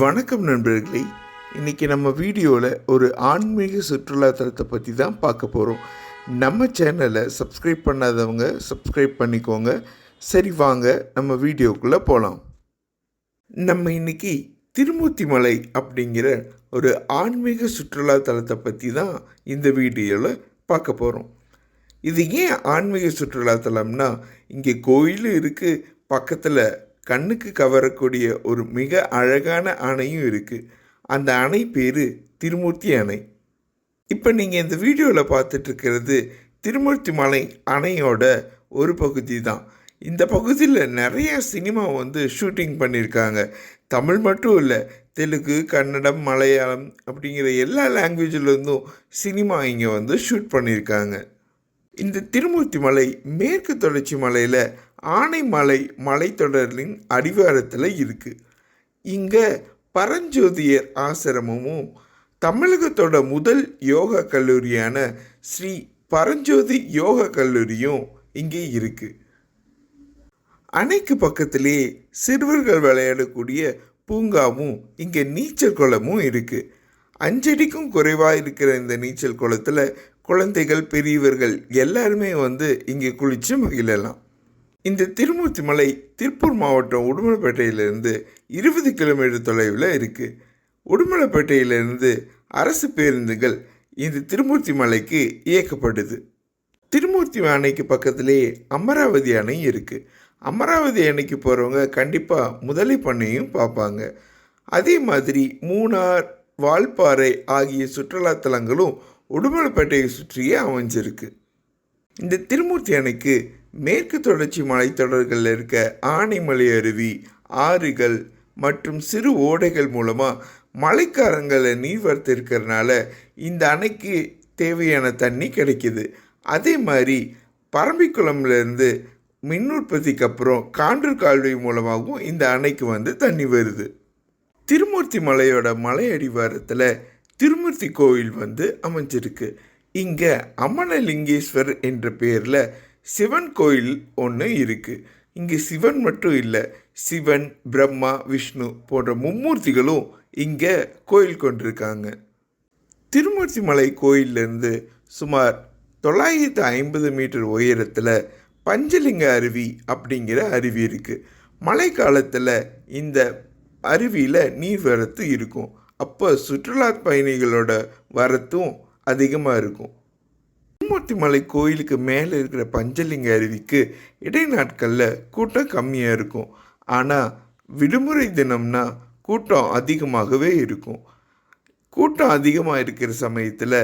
வணக்கம் நண்பர்களே. இன்றைக்கி நம்ம வீடியோவில் ஒரு ஆன்மீக சுற்றுலா தலத்தை பற்றி தான் பார்க்க போகிறோம் நம்ம சேனலை சப்ஸ்கிரைப் பண்ணாதவங்க சப்ஸ்கிரைப் பண்ணிக்கோங்க. சரி வாங்க நம்ம வீடியோக்குள்ளே போகலாம் நம்ம இன்னைக்கு திருமூர்த்தி மலை அப்படிங்கிற ஒரு ஆன்மீக சுற்றுலா தலத்தை பற்றி தான் இந்த வீடியோவில் பார்க்க போகிறோம் இது ஏன் ஆன்மீக சுற்றுலா தலம்னா இங்கே கோயிலும் இருக்குது பக்கத்தில் கண்ணுக்கு கவரக்கூடிய ஒரு மிக அழகான அணையும் இருக்குது அந்த அணை பேர் திருமூர்த்தி அணை. இப்போ நீங்கள் இந்த வீடியோவில் பார்த்துட்ருக்கிறது திருமூர்த்தி மலை அணையோட ஒரு பகுதி தான். இந்த பகுதியில் நிறைய சினிமா வந்து ஷூட்டிங் பண்ணியிருக்காங்க தமிழ் மட்டும் இல்லை தெலுங்கு கன்னடம் மலையாளம் அப்படிங்கிற எல்லா லாங்குவேஜிலேருந்தும் சினிமா இங்கே வந்து ஷூட் பண்ணியிருக்காங்க இந்த திருமூர்த்தி மலை மேற்கு தொடர்ச்சி மலையில் ஆனைமலை மலைத்தொடரின் அடிவாரத்தில் இருக்குது இங்கே பரஞ்சோதியர் ஆசிரமமும் தமிழகத்தோட முதல் யோகா கல்லூரியான ஸ்ரீ பரஞ்சோதி யோகா கல்லூரியும் இங்கே இருக்குது அணைக்கு பக்கத்திலே சிறுவர்கள் விளையாடக்கூடிய பூங்காவும் இங்கே நீச்சல் குளமும் இருக்குது அஞ்சடிக்கும் குறைவாக இருக்கிற இந்த நீச்சல் குளத்தில் குழந்தைகள் பெரியவர்கள் எல்லாருமே வந்து இங்கே குளித்து மகிழலாம். இந்த திருமூர்த்தி மலை திருப்பூர் மாவட்டம் உடுமலைப்பேட்டையிலிருந்து இருபது கிலோமீட்டர் தொலைவில் இருக்குது உடுமலைப்பேட்டையிலிருந்து அரசு பேருந்துகள் இந்த திருமூர்த்தி மலைக்கு இயக்கப்படுது. திருமூர்த்தி அணைக்கு பக்கத்திலே அமராவதி அணை இருக்குது அமராவதி அணைக்கு போகிறவங்க கண்டிப்பாக முதலை பண்ணையும் பார்ப்பாங்க. அதே மாதிரி மூணார் வால்பாறை ஆகிய சுற்றுலாத்தலங்களும் உடுமலைப்பேட்டையை சுற்றியே அமைஞ்சிருக்கு. இந்த திருமூர்த்தி அணைக்கு மேற்கு தொடர்ச்சி மலைத்தொடர்களில் இருக்க ஆனைமலை அருவி ஆறுகள் மற்றும் சிறு ஓடைகள் மூலமாக மழைக்காரங்களை நீர்வரத்து இருக்கிறதுனால இந்த அணைக்கு தேவையான தண்ணி கிடைக்கிது. அதே மாதிரி பரம்பிக்குளம்லேருந்து மின் உற்பத்திக்கு அப்புறம் காண்டூர் கால்வாய் மூலமாகவும் இந்த அணைக்கு வந்து தண்ணி வருது. திருமூர்த்தி மலையோட மலை அடிவாரத்தில் திருமூர்த்தி கோயில் வந்து அமைஞ்சிருக்கு. இங்கே அமனலிங்கேஸ்வர் என்ற பேரில் சிவன் கோயில் ஒன்று இருக்குது இங்கே சிவன் மட்டும் இல்லை சிவன் பிரம்மா விஷ்ணு போன்ற மும்மூர்த்திகளும் இங்கே கோயில் கொண்டிருக்காங்க. திருமூர்த்தி மலை கோயிலிருந்து சுமார் தொள்ளாயிரத்து ஐம்பது மீட்டர் உயரத்தில் பஞ்சலிங்க அருவி அப்படிங்கிற அருவி இருக்குது மழை காலத்தில் இந்த அருவியில் நீர் வரத்து இருக்கும். அப்போ சுற்றுலா பயணிகளோட வரத்தும் அதிகமாக இருக்கும். திருமூர்த்தி மலை கோயிலுக்கு மேலே இருக்கிற பஞ்சலிங்க அருவிக்கு இடைநாட்களில் கூட்டம் கம்மியாக இருக்கும். ஆனால் விடுமுறை தினம்னா கூட்டம் அதிகமாகவே இருக்கும். கூட்டம் அதிகமாக இருக்கிற சமயத்தில்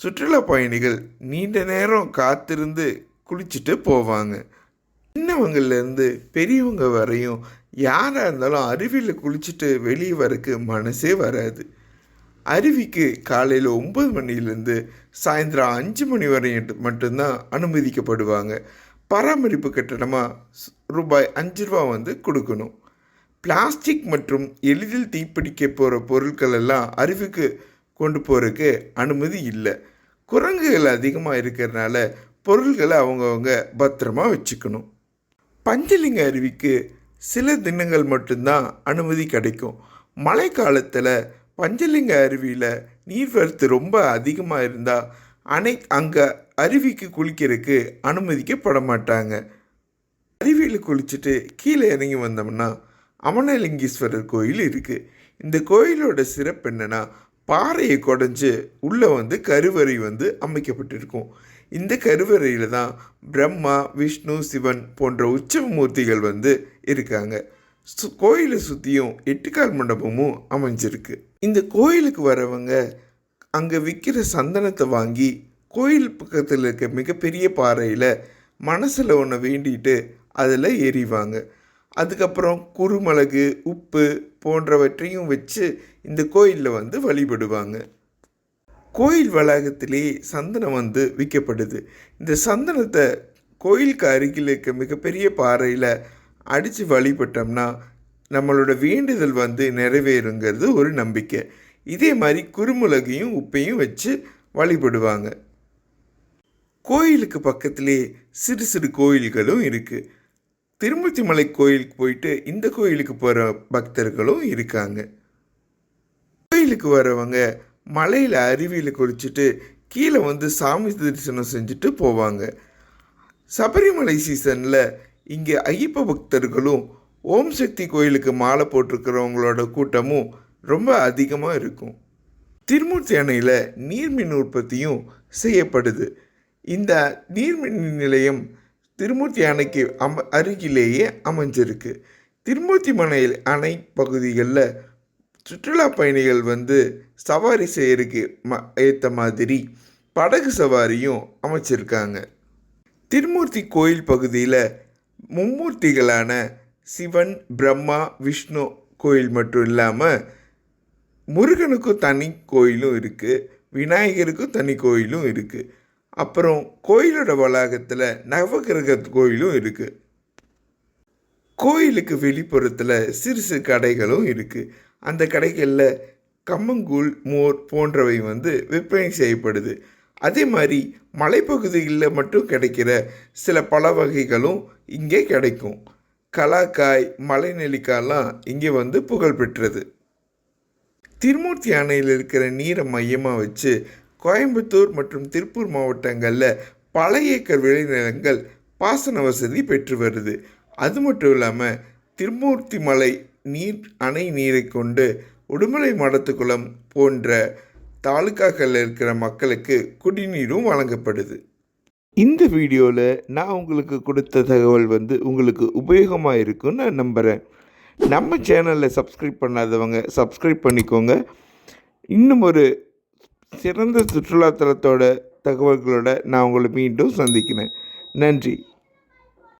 சுற்றுலா பயணிகள் நீண்ட நேரம் காத்திருந்து குளிச்சுட்டு போவாங்க. சின்னவங்கள்லேருந்து பெரியவங்க வரையும் யாராக இருந்தாலும் அருவியில் குளிச்சுட்டு வெளியே வரக்கு மனசே வராது. அருவிக்கு காலையில் ஒம்பது மணிலேருந்து சாயந்தரம் அஞ்சு மணி வரை மட்டும்தான் அனுமதிக்கப்படுவாங்க. பராமரிப்பு கட்டணமாக ரூபாய் அஞ்சு ரூபா வந்து கொடுக்கணும். பிளாஸ்டிக் மற்றும் எளிதில் தீப்பிடிக்க போகிற பொருட்கள் எல்லாம் அருவிக்கு கொண்டு போகிறதுக்கு அனுமதி இல்லை. குரங்குகள் அதிகமாக இருக்கிறதுனால பொருள்களை அவங்கவுங்க பத்திரமா வச்சுக்கணும். பஞ்சலிங்க அருவிக்கு சில தினங்கள் மட்டும்தான் அனுமதி கிடைக்கும். மழை காலத்தில் பஞ்சலிங்க அருவியில் நீர்வரத்து ரொம்ப அதிகமாக இருந்தால் அனை அங்கே அருவிக்கு குளிக்கிறதுக்கு அனுமதிக்கப்பட மாட்டாங்க அருவியில் குளிச்சுட்டு கீழே இறங்கி வந்தோம்னா அமனலிங்கீஸ்வரர் கோயில் இருக்குது இந்த கோயிலோட சிறப்பு என்னென்னா பாறையை குடஞ்சி உள்ளே வந்து கருவறை வந்து அமைக்கப்பட்டிருக்கும். இந்த கருவறையில் தான் பிரம்மா விஷ்ணு சிவன் போன்ற உற்சவ மூர்த்திகள் வந்து இருக்காங்க. சு கோயிலை சுற்றியும் எட்டுக்கால் மண்டபமும் அமைஞ்சிருக்கு. இந்த கோயிலுக்கு வரவங்க அங்கே விற்கிற சந்தனத்தை வாங்கி கோயில் பக்கத்தில் இருக்க மிகப்பெரிய பாறையில் மனசில் ஒன்று வேண்டிட்டு அதில் எறிவாங்க அதுக்கப்புறம் குறுமிளகு உப்பு போன்றவற்றையும் வச்சு இந்த கோயிலில் வந்து வழிபடுவாங்க. கோயில் வளாகத்திலே சந்தனம் வந்து விற்கப்படுது இந்த சந்தனத்தை கோயிலுக்கு அருகில் இருக்க மிகப்பெரிய பாறையில் அடித்து வழிபட்டோம்னா நம்மளோட வேண்டுதல் வந்து நிறைவேறுங்கிறது ஒரு நம்பிக்கை. இதே மாதிரி குறுமுளகையும் உப்பையும் வச்சு வழிபடுவாங்க. கோயிலுக்கு பக்கத்திலே சிறு சிறு கோயில்களும் இருக்குது திருமூர்த்தி மலை கோயிலுக்கு போயிட்டு இந்த கோயிலுக்கு போகிற பக்தர்களும் இருக்காங்க. கோயிலுக்கு வரவங்க மலையில் அருவியில் குளிச்சுட்டு கீழே வந்து சாமி தரிசனம் செஞ்சுட்டு போவாங்க. சபரிமலை சீசனில் இங்கே ஐயப்ப பக்தர்களும் ஓம் சக்தி கோயிலுக்கு மாலை போட்டிருக்கிறவங்களோட கூட்டமும் ரொம்ப அதிகமாக இருக்கும். திருமூர்த்தி அணையில் நீர்மின் உற்பத்தியும் செய்யப்படுது. இந்த நீர்மின் நிலையம் திருமூர்த்தி அணைக்கு அம அருகிலேயே அமைஞ்சிருக்கு. திருமூர்த்தி மனை அணை பகுதிகளில் சுற்றுலா பயணிகள் வந்து சவாரி செய்யறதுக்கு ம ஏற்ற மாதிரி படகு சவாரியும் அமைச்சிருக்காங்க. திருமூர்த்தி கோயில் பகுதியில் மும்மூர்த்திகளான சிவன் பிரம்மா விஷ்ணு கோயில் மட்டும் இல்லாமல் முருகனுக்கும் தனி கோயிலும் இருக்குது விநாயகருக்கும் தனி கோயிலும் இருக்குது அப்புறம் கோயிலோட வளாகத்தில் நவகிரக கோயிலும் இருக்குது கோயிலுக்கு வெளிப்புறத்தில் சிறு சிறு கடைகளும் இருக்குது அந்த கடைகளில் கம்மங்கூழ் மோர் போன்றவை வந்து விற்பனை செய்யப்படுது. அதே மாதிரி மலைப்பகுதிகளில் மட்டும் கிடைக்கிற சில பல வகைகளும் இங்கே கிடைக்கும். கலாக்காய் மலை நெல்லிக்காய்லாம் இங்கே வந்து புகழ் பெற்றது. திருமூர்த்தி அணையில் இருக்கிற நீரை மையமாக வச்சு கோயம்புத்தூர் மற்றும் திருப்பூர் மாவட்டங்களில் பல ஏக்கர் விளைநிலங்கள் பாசன வசதி பெற்று வருது. அது மட்டும் இல்லாமல் திருமூர்த்தி மலை நீர் அணை நீரை கொண்டு உடுமலை மடத்துக்குளம் போன்ற தாலுக்காக்களில் இருக்கிற மக்களுக்கு குடிநீரும் வழங்கப்படுது. இந்த வீடியோவில் நான் உங்களுக்கு கொடுத்த தகவல் வந்து உங்களுக்கு உபயோகமாக இருக்கும்னு நான் நம்புகிறேன் நம்ம சேனலில் சப்ஸ்கிரைப் பண்ணாதவங்க சப்ஸ்கிரைப் பண்ணிக்கோங்க. இன்னும் ஒரு சிறந்த சுற்றுலாத்தலத்தோட தகவல்களோட நான் உங்களை மீண்டும் சந்திக்கிறேன். நன்றி.